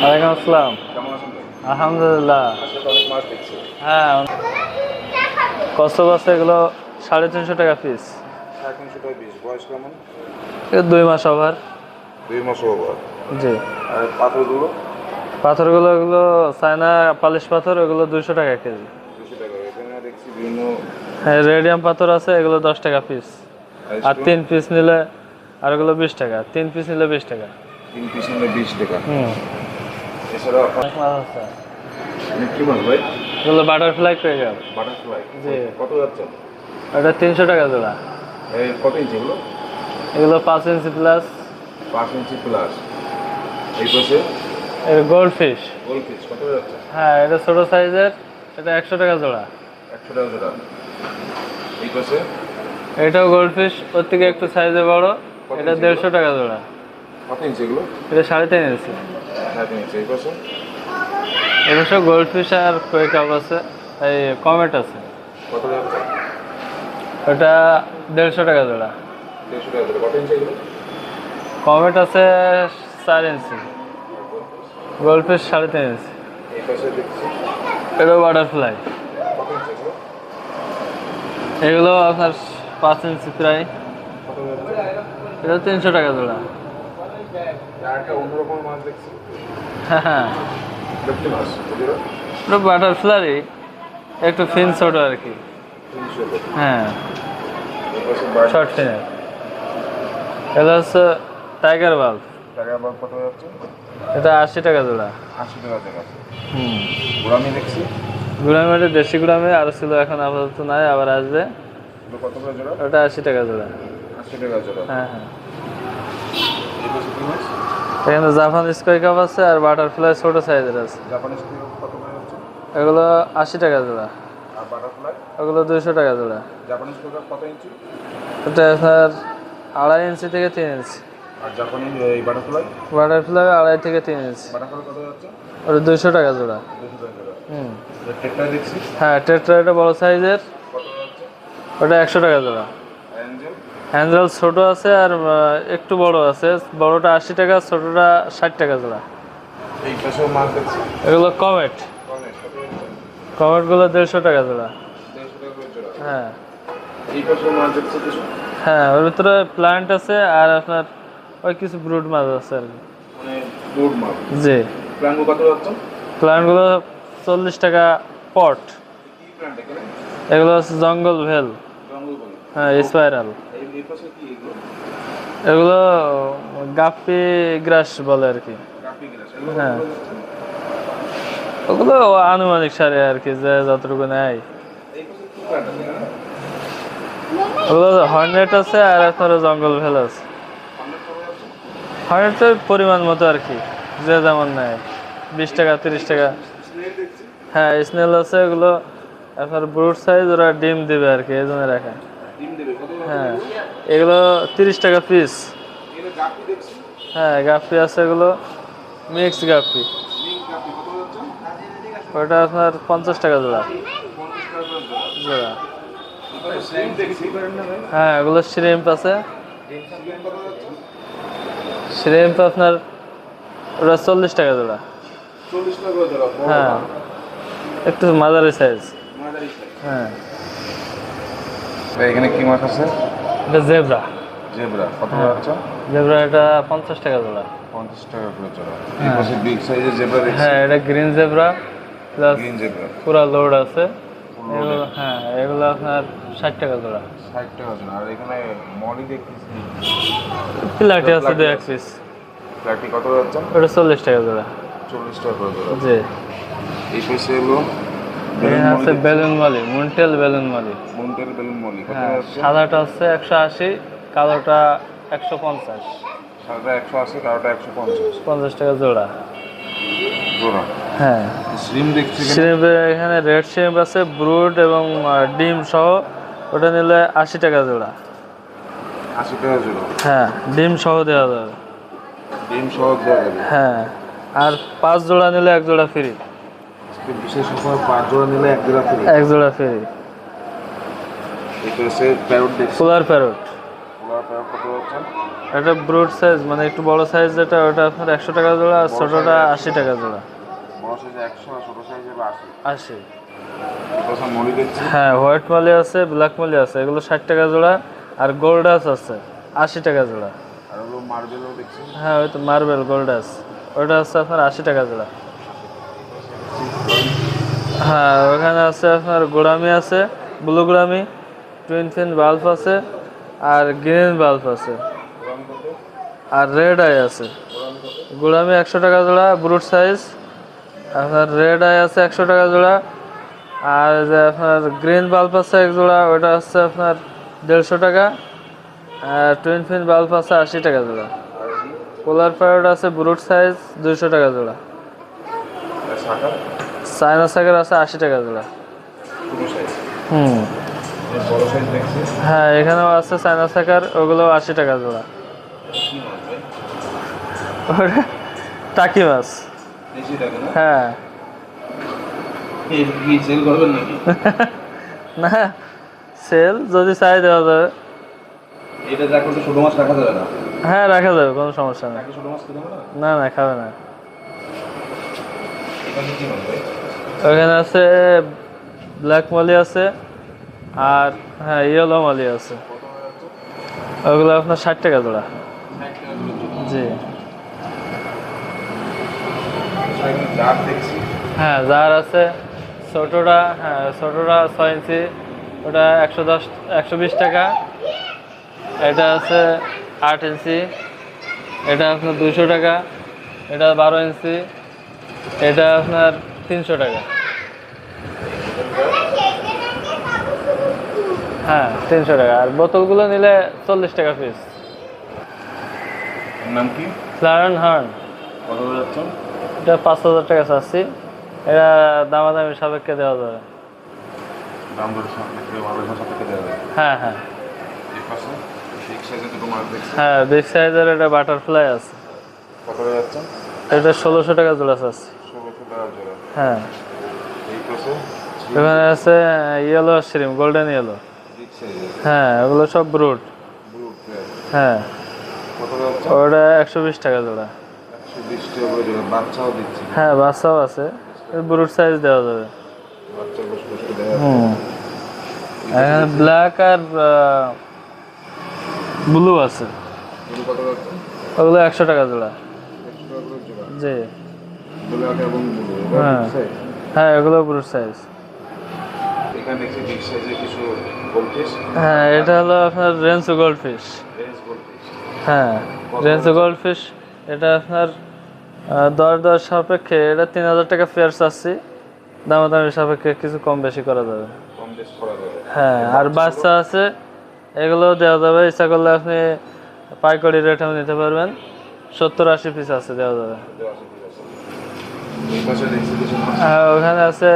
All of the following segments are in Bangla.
ওয়ালাইকুম আসসালাম। আলহামদুলিল্লাহ। হ্যাঁ কষ্ট বাসে এগুলো সাড়ে তিনশো টাকা পিস দুই মাস ওভার দুই মাস ওভার জি। আর পাথরগুলো? পাথরগুলো এগুলো চায়না পালিশ পাথর এগুলো দুইশো টাকা কেজি। হ্যাঁ রেডিয়াম পাথর আছে এগুলো দশ টাকা পিস আর তিন পিস নিলে আর এগুলো বিশ টাকা। তিন পিস নিলে বিশ টাকা। তিন পিস নিলে বিশ টাকা। হুম। এছাড়া অনেক মাছ আছে। কি মাছ ভাই? এগুলো বাটারফ্লাই পেয়ে বাটারফ্লাই জি। কত যাচ্ছেন এটা তিনশো টাকা জোড়া। এই কত ইঞ্চি এগুলো? এগুলো পাঁচ ইঞ্চি প্লাস পাঁচ ইঞ্চি প্লাস এই পাশে? গোল্ড ফিশ পিস কত যাচ্ছে? হ্যাঁ এটা ছোট সাইজের। এটা একশো টাকা জোড়া। একশো টাকা জোড়া। এই পাশে? এটাও গোল্ড ফিশ ওর থেকে একটু সাইজে বড়। এটা দেড়শো টাকা জোড়া। কত ইঞ্চি এগুলো? এটা সাড়ে তিন ইঞ্চি এই গোল্ড আর কাপ আছে এই কমেট আছে। কত ওটা দেড়শো টাকা জোড়া। দেড়শো টাকা জোড়া কত ইঞ্চি এগুলো? কমেট আছে চার ইঞ্চি সাড়ে তিন ইঞ্চি বাটারফ্লাই এগুলো আপনার পাঁচ ইঞ্চি প্রায়। এটা তিনশো টাকা জোড়া। একটা অন্যরকম মাছ দেখছি। হ্যাঁ বাটারফ্লাই একটু ফিন ছোট আর কি। হ্যাঁ। শর্ট ফিনের এটা হচ্ছে টাইগার বাল্ব কত যাচ্ছে? এটা আশি টাকা জোড়া। আশি টাকা হুম। গোড়ামি দেখছি। গুড়ামেটে দেশি গুড়ামে আরও ছিল এখন আপাতত নাই আবার আসবে। কত করে জোড়া? ওটা আশি টাকা জোড়া। আশি টাকা জোড়া। হ্যাঁ হ্যাঁ। এখানে জাপান স্কোয়ার কাপ আছে আর বাটারফ্লাই ছোট সাইজের আছে। এগুলো আশি টাকা জোড়া। ওগুলো দুইশো টাকা জোড়া। ওটা আপনার আড়াই ইঞ্চি থেকে তিন ইঞ্চি। বাটারফ্লাই? আড়াই থেকে তিন ইঞ্চি। ওটা দুইশো টাকা জোড়া। হুম। হ্যাঁ টেট্রা এটা বড় সাইজের। ওটা একশো টাকা জোড়া। হ্যান্ডেল ছোট আছে আর একটু বড় আছে। বড়টা আশি টাকা ছোটটা ষাট টাকা জোড়া। এগুলো কমেট। কমেটগুলো দেড়শো টাকা জোড়া। হ্যাঁ। হ্যাঁ ওর ভিতরে প্লান্ট আছে আর আপনার ওই কিছু ব্রুড মাছ আছে আর কি। মানে জি। প্লান্টগুলো চল্লিশ টাকা পট এগুলো হচ্ছে জঙ্গল ভেল। হ্যাঁ স্পাইরাল এগুলো? গাপ্পি গ্রাস বলে আর কি। হ্যাঁ। ওগুলো আনুমানিক সারে আর কি যে যতটুকু নেয়। ওগুলো হর্নেট আছে আর আপনার জঙ্গল ভেল আছে। হর্নেটের পরিমাণ মতো আর কি যে যেমন নেয়। বিশ টাকা তিরিশ টাকা। হ্যাঁ স্নেল আছে এগুলো আপনার ব্রুট সাইজ ওরা ডিম দিবে আর কি এই জন্য রাখা। হ্যাঁ। এগুলো তিরিশ টাকা পিস হ্যাঁ গাপ্পি আছে এগুলো। মিক্স যাচ্ছে ওটা আপনার পঞ্চাশ টাকা জোড়া। জোড়া। হ্যাঁ এগুলো শ্রিম্প আছে। শ্রিম্প আপনার ওটা চল্লিশ টাকা জোড়া। হ্যাঁ। একটু মাঝারি সাইজ হ্যাঁ। এখানে কি মাছ আছে? এটা জেব্রা। জেব্রা কত। যাচ্ছে জেব্রা এটা পঞ্চাশ টাকা জোড়া। পঞ্চাশ টাকা করে জোড়া এই হ্যাঁ। পাশে বিগ সাইজের জেব্রা হ্যাঁ এটা green zebra plus green zebra. পুরা লোড আছে। এগুলো হ্যাঁ এগুলো আপনার ষাট টাকা জোড়া। ষাট টাকা জোড়া। আর এখানে মলি দেখতেছি। প্লাটি আছে দু এক পিস ফ্ল্যাটটি কত যাচ্ছে? ওটা চল্লিশ টাকা জোড়া। চল্লিশ টাকা করে জোড়া। জি। এই পাশে হলো আছে বেলুন মালি মুন্টেল বেলুন মালি মুন্টেল বেলুন মলি হ্যাঁ সাদাটা হচ্ছে একশো আশি কালোটা একশো পঞ্চাশ। একশো আশি একশো পঞ্চাশ। পঞ্চাশ টাকা জোড়া। জোড়া? হ্যাঁ। দেখছি এখানে। এখানে রেড শ্রিম্প আছে ব্রুড এবং ডিম সহ ওটা নিলে আশি টাকা জোড়া। আশি টাকা জোড়া। হ্যাঁ ডিম সহ দেওয়া যাবে। ডিম সহ দেওয়া যাবে। হ্যাঁ আর পাঁচ জোড়া নিলে এক জোড়া ফ্রি। বিশেষ সময় পাঁচ জোড়া নিলে এক জোড়া ফ্রি। এক জোড়া ফ্রি এই পাশে প্যারট পোলার প্যারট পোলার পায়রা কত যাচ্ছেন এটা ব্রুড সাইজ মানে একটু বড় সাইজ যেটা ওটা আপনার একশো টাকা জোড়া আর ছোটোটা আশি টাকা জোড়া। বড় সাইজে একশো আর ছোটো সাইজে আশি। হ্যাঁ হোয়াইট মালি আছে ব্ল্যাক মালি আছে এগুলো ষাট টাকা জোড়া আর গোল্ডাস আছে আশি টাকা জোড়া। হ্যাঁ ওই তো মার্বেল গোল্ডাস ওটা আছে আপনার আশি টাকা জোড়া। হ্যাঁ ওখানে আছে আপনার গোড়ামি আছে blue gourami twin fin bulb আছে, আর গ্রিন বাল্ব আছে। আর রেড আই আছে। গোড়ামি একশো টাকা জোড়া ব্রুট সাইজ আপনার রেড আই আছে একশো টাকা জোড়া। আর যে আপনার গ্রিন বাল্ব আছে এক জোড়া, ওটা হচ্ছে আপনার দেড়শো টাকা। আর টুইন ফিন বাল্ব আছে আশি টাকা জোড়া। পোলার প্যারট আছে ব্রুট সাইজ দুইশো টাকা জোড়া। চায়না সাইকেল আছে আশি টাকা জোড়া। হুম। হ্যাঁ এখানেও আছে চায়না সাইকেল ওগুলো আশি টাকা জোড়া। টাকি মাছ। হ্যাঁ। না সেল যদি চাই দেওয়া যাবে। হ্যাঁ রাখা যাবে কোনো সমস্যা নেই। না? না খাবে না। ওখানে আছে ব্ল্যাক মলি আছে আর হ্যাঁ ইয়েলো মলি আছে। ওগুলো আপনার ষাট টাকা জোড়া। জি। হ্যাঁ যার আছে ছোটোটা হ্যাঁ ছোটোটা ছয় ইঞ্চি, ওটা একশো দশ, একশো বিশ টাকা। এটা আছে আট ইঞ্চি, এটা আপনার দুশো টাকা, এটা বারো ইঞ্চি, এটা আপনার তিনশো টাকা। হ্যাঁ তিনশো টাকা। আর বোতলগুলো নিলে চল্লিশ টাকা পিস নাম কি? ফ্লারন হার্ন। এটা পাঁচ হাজার টাকা চাচ্ছি। এটা দামাদামি সাপেক্ষে দেওয়া যাবে। হ্যাঁ হ্যাঁ। হ্যাঁ বিগ সাইজের এটা বাটারফ্লাই আছে। এটা ষোলোশো টাকা জোড়া চাচ্ছি। হ্যাঁ। এখানে আছে ইয়েলো শ্রিম গোল্ডেন ইয়েলো হ্যাঁ ওগুলো সব প্লেয়ার হ্যাঁ। হয়ে। ওটা একশো বিশ টাকা জোড়া। হ্যাঁ বাচ্চাও আছে। ব্রুড সাইজ দেওয়া যাবে। হুম। ব্ল্যাক আর ব্লু আছে। ওগুলো একশো টাকা জোড়া। জি। হ্যাঁ। হ্যাঁ এগুলো সাইজ হ্যাঁ এটা হলো আপনার গোল্ড ফিশ হ্যাঁ গোল্ড ফিশ এটা আপনার দর দর সাপেক্ষে এটা তিন হাজার টাকা ফেয়ার চাচ্ছি। দামাদামি সাপেক্ষে কিছু কম বেশি করা যাবে। করা যাবে। হ্যাঁ আর বাচ্চা আছে এগুলো দেওয়া যাবে। ইচ্ছা করলে আপনি পাইকারি রেটেও নিতে পারবেন। সত্তর আশি পিস আছে দেওয়া যাবে। ওখানে আছে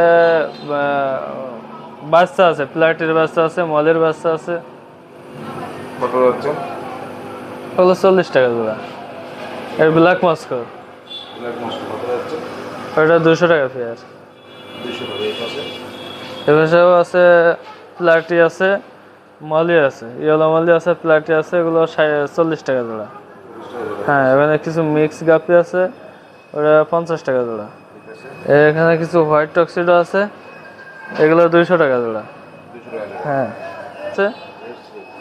বাচ্চা আছে প্লাটির বাচ্চা আছে মলের বাচ্চা আছে। ওগুলো চল্লিশ টাকা জোড়া। এর ব্ল্যাক মাস্কর ওটা দুশো টাকা ফেয়ার এপাশেও আছে প্লাটি আছে মলি আছে ইয়েলো মলি আছে প্লাটি আছে এগুলো চল্লিশ টাকা জোড়া। হ্যাঁ এখানে কিছু মিক্স গাপি আছে ওটা পঞ্চাশ টাকা জোড়া। এখানে কিছু হোয়াইট টক্সিডো আছে। এগুলো দুইশো টাকা জোড়া। হ্যাঁ।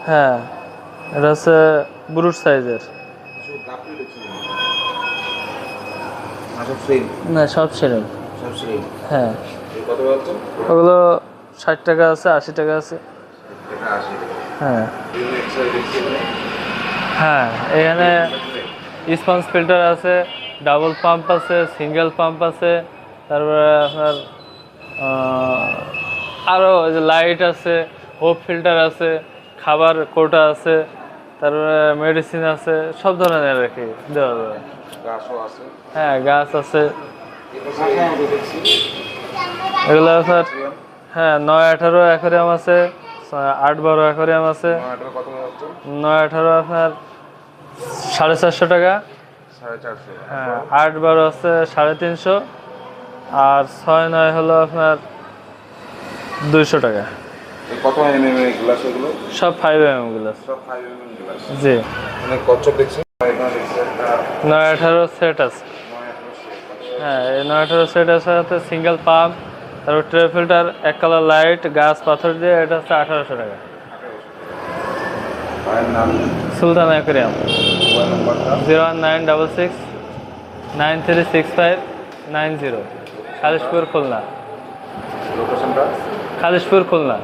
হ্যাঁ। এটা হচ্ছে ব্রুট সাইজের। না, সব সেরকম হ্যাঁ। ওগুলো ষাট টাকা আছে, আশি টাকা আছে। হ্যাঁ। হ্যাঁ এখানে স্পঞ্জ ফিল্টার আছে, ডাবল পাম্প আছে, সিঙ্গেল পাম্প আছে। তারপরে আপনার আরও যে লাইট আছে হোপ ফিল্টার আছে খাবার কোটা আছে তারপরে মেডিসিন আছে সব ধরনের আর কি দেওয়া যাবে হ্যাঁ গাছ আছে। এগুলো আপনার হ্যাঁ নয় আঠারো অ্যাকোরিয়াম আছে আট বারো অ্যাকোরিয়াম আছে। নয় আঠারো আপনার সাড়ে চারশো টাকা। হ্যাঁ আট বারো আছে সাড়ে তিনশো। আর ছয় নয় হলো আপনার দুইশো টাকা। কত এম এম এর গ্লাস এগুলো? সব ফাইভ এম গ্লাস সব গ্লাস জি। মানে কচ্ছপ নয় আঠারো সেট আছে। set। হ্যাঁ এই নয় আঠারো সেট আছে সাথে সিঙ্গেল পাম্প তারপর ট্রে ফিল্টার এক কালার লাইট গাছ পাথর দিয়ে এটা হচ্ছে আঠারোশো টাকা। Sultan aquarium. Zero one nine double six nine three six five nine zero Khalishpur Khulna. Khalishpur Khulna.